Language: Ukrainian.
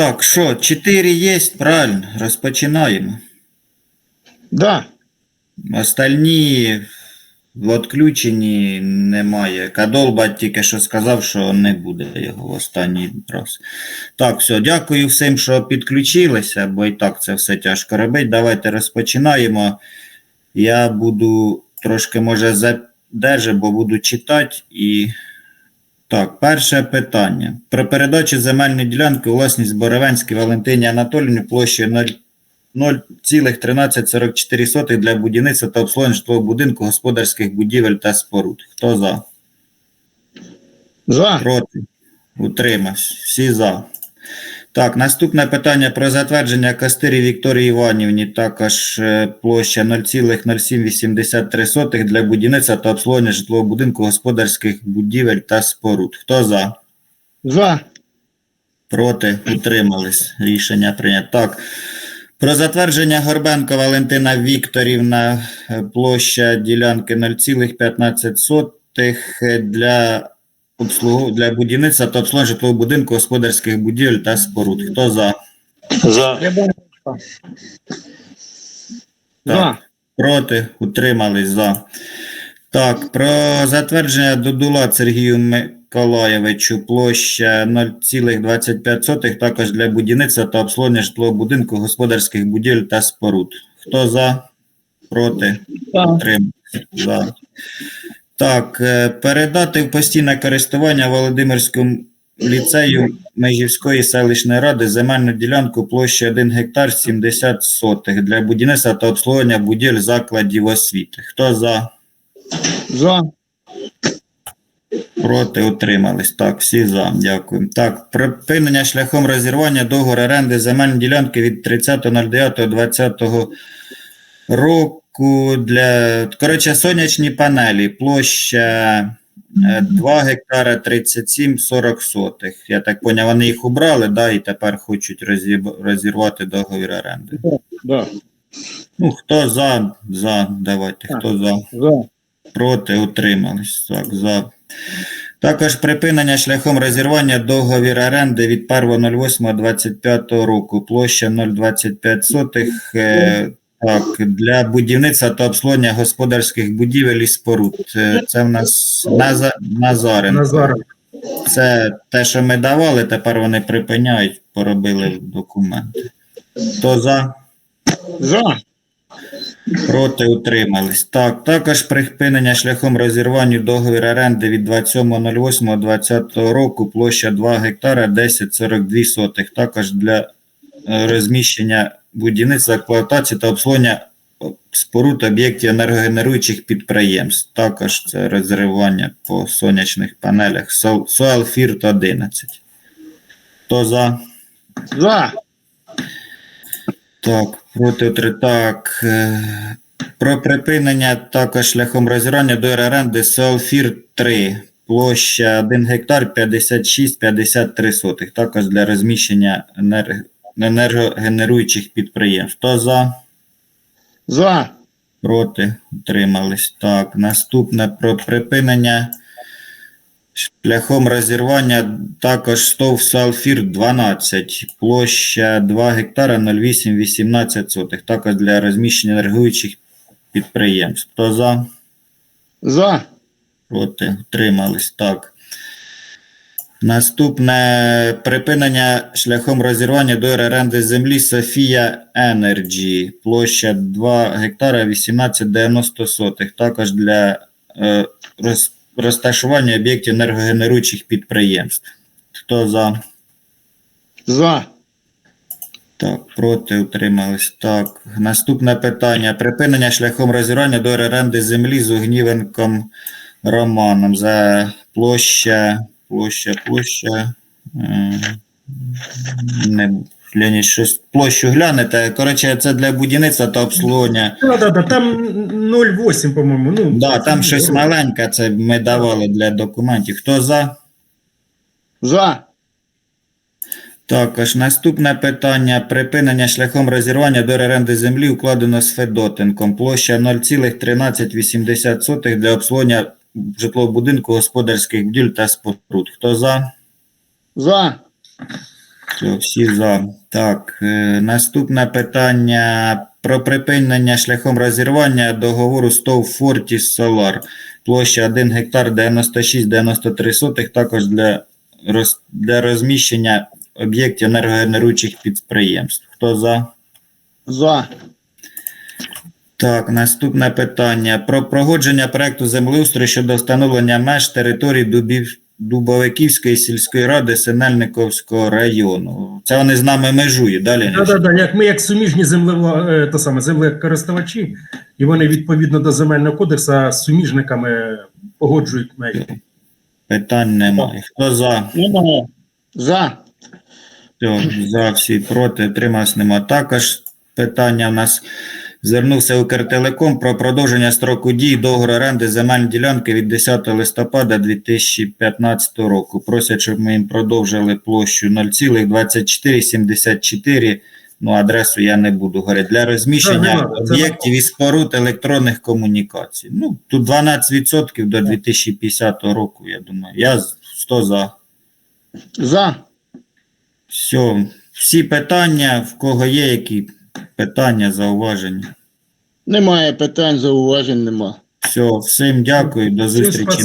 Так, що, 4 є, правильно, розпочинаємо. Да. Остальні відключені немає. Кадолба тільки що сказав, що не буде його в останній раз. Так, все, дякую всім, що підключилися, бо і так це все тяжко робити. Давайте розпочинаємо. Я буду трошки, може, задержу, бо буду читати і. Так, перше питання. Про передачу земельної ділянки у власність Боровенській Валентині Анатоліївні площею 0 0,1344 для будівництва та обслуговування житлового будинку, господарських будівель та споруд. Хто за? За. Проти? Утримався. Всі за. Так, наступне питання про затвердження Костирі Вікторії Іванівні, також е, площа 0,0783 для будівництва та обслуговування житлового будинку, господарських будівель та споруд. Хто за? За. Проти утримались. Рішення прийнято. Так. Про затвердження Горбенко Валентина Вікторівна, е, площа ділянки 0,15 для обслугу для будівництва та обслуговування житлового будинку, господарських будівель та споруд. Хто за? За. За. Проти утримались за. Так, про затвердження Додула Сергію Миколаєвичу площа 0,25 також для будівництва та обслуговування житлового будинку, господарських будівель та споруд. Хто за? Проти? Утримались. За. Так, е, передати в постійне користування Володимирському ліцею Межівської селищної ради земельну ділянку площі 1 гектар 70 сотих для будівництва та обслуговування будівель закладів освіти. Хто за? За. Проти утримались. Так, всі за. Дякую. Так, припинення шляхом розірвання договору оренди земельної ділянки від 30.09.2020 року для коротше, сонячні панелі. Площа е, 2 гектара 37 40 сотих. Я так поняв, вони їх убрали, да, і тепер хочуть розірвати договір оренди. Да. Ну, хто за, за, давайте, хто за. За. Проти утримались. Так, за. Також припинення шляхом розірвання договір оренди від 1.08.25 року. Площа 0,25 сотих. Так, для будівництва та обслуговування господарських будівель і споруд. Е, Це в нас Наза... Назаренко. Назар. Це те, що ми давали, тепер вони припиняють, поробили документи. Хто за? За. Проти утримались. Так, також припинення шляхом розірвання договору оренди від 27.08.2020 року площа 2 гектара 10,42 сотих. Також для е, розміщення будівництва, експлуатації та обслуговування споруд об'єктів енергогенеруючих підприємств. Також це розривання по сонячних панелях. Сол- Соалфірт 11. Хто за? За. Так, проти так. е, Про припинення також шляхом розірвання до оренди Селфір 3. Площа 1 гектар 56-53 сотих. Також для розміщення енерг- енергогенеруючих підприємств. Хто за? За. Проти утримались. Так, наступне про припинення шляхом розірвання також стов Салфір 12, площа 2 гектара 08 18 сотих. Також для розміщення енергуючих підприємств. Хто за? За. Проти утримались. Так. Наступне припинення шляхом розірвання до оренди землі Софія Енерджі. Площа 2 гектара 1890 сотих. Також для е, роз, розташування об'єктів енергогенеруючих підприємств. Хто за? За. Так, проти утримались. Так. Наступне питання. Припинення шляхом розірвання до оренди землі з Огнівенком Романом за площа, площа, площа. Не, Леонід, щось площу глянете. Коротше, це для будівництва та обслуговування. Да, да, да, там 0,8, по-моєму. Ну, Да, там щось маленьке, це ми давали для документів. Хто за? За. Також наступне питання. Припинення шляхом розірвання до оренди землі укладено з Федотенком. Площа 0,1380 для обслуговування житлового будинку, господарських будівель та споруд. Хто за? За. Все, всі за. Так, е, наступне питання про припинення шляхом розірвання договору СТОВ Фортіс Солар. Площа 1 гектар 96-93 сотих, також для, роз, для розміщення об'єктів енергогенеруючих підприємств. Хто за? За. Так, наступне питання про погодження проекту землеустрою щодо встановлення меж території Дубів, Дубовиківської сільської ради Синельниковського району. Це вони з нами межують. Далі. Да, да, да, як ми як суміжні землево, е, то саме, землекористувачі, і вони відповідно до земельного кодексу з суміжниками погоджують межі. Питань немає. Хто за? Немає. За. Все, за всі проти, тримась нема. Також питання в нас звернувся Укртелеком про продовження строку дії договору оренди земельної ділянки від 10 листопада 2015 року. Просять, щоб ми їм продовжили площу 0,2474. Ну, адресу я не буду говорити. Для розміщення об'єктів і споруд електронних комунікацій. Ну, тут 12% до 2050 року, я думаю. Я з- 100 за. За. Все, всі питання, в кого є які питання, зауваження. Немає питань, зауважень нема. Все, всім дякую, до зустрічі.